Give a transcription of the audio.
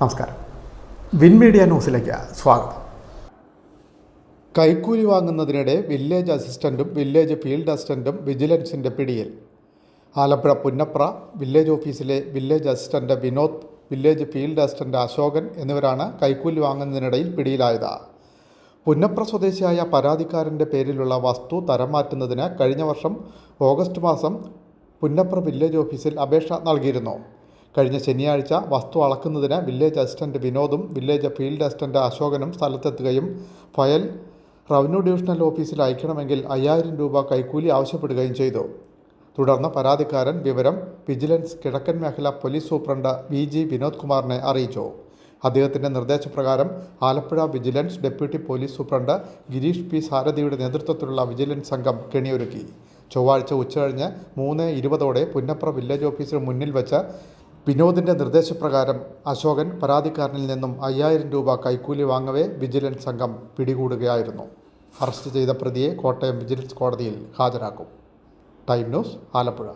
നമസ്കാരം. Win media ന്യൂസിലേക്ക് സ്വാഗതം. കൈക്കൂലി വാങ്ങുന്നതിനിടെ വില്ലേജ് അസിസ്റ്റന്റും വില്ലേജ് ഫീൽഡ് അസിസ്റ്റന്റും വിജിലൻസിന്റെ പിടിയിൽ. ആലപ്പുഴ പുന്നപ്ര വില്ലേജ് ഓഫീസിലെ village assistant Vinod village field assistant Ashokan എന്നിവരാണ് കൈക്കൂലി വാങ്ങുന്നതിനിടയിൽ പിടിയിലായത്. പുന്നപ്ര സ്വദേശിയായ പരാതിക്കാരന്റെ പേരിലുള്ള വസ്തു തരം മാറ്റുന്നതിന് കഴിഞ്ഞ വർഷം ഓഗസ്റ്റ് മാസം പുന്നപ്ര വില്ലേജ് ഓഫീസിൽ അപേക്ഷ നൽകിയിരുന്നു. കഴിഞ്ഞ ശനിയാഴ്ച വസ്തു അളക്കുന്നതിന് വില്ലേജ് അസിസ്റ്റന്റ് വിനോദും വില്ലേജ് ഫീൽഡ് അസിസ്റ്റന്റ് അശോകനും സ്ഥലത്തെത്തുകയും ഫയൽ റവന്യൂ ഡിവിഷണൽ ഓഫീസിൽ അയക്കണമെങ്കിൽ അയ്യായിരം രൂപ കൈക്കൂലി ആവശ്യപ്പെടുകയും ചെയ്തു. തുടർന്ന് പരാതിക്കാരൻ വിവരം വിജിലൻസ് കിഴക്കൻ മേഖല police superintendent V G Vinod കുമാറിനെ അറിയിച്ചു. അദ്ദേഹത്തിന്റെ നിർദ്ദേശപ്രകാരം Alappuzha vigilance deputy police superintendent Girish P സാരഥിയുടെ നേതൃത്വത്തിലുള്ള വിജിലൻസ് സംഘം കെണിയൊരുക്കി. ചൊവ്വാഴ്ച ഉച്ചകഴിഞ്ഞ് മൂന്ന് ഇരുപതോടെ പുന്നപ്ര വില്ലേജ് ഓഫീസിന് മുന്നിൽ വെച്ച് വിനോദിന്റെ നിർദ്ദേശപ്രകാരം അശോകൻ പരാതിക്കാരനിൽ നിന്നും അയ്യായിരം രൂപ കൈക്കൂലി വാങ്ങവേ വിജിലൻസ് സംഘം പിടികൂടുകയായിരുന്നു. അറസ്റ്റ് ചെയ്ത പ്രതിയെ കോട്ടയം വിജിലൻസ് കോടതിയിൽ ഹാജരാക്കും. Time news Alappuzha.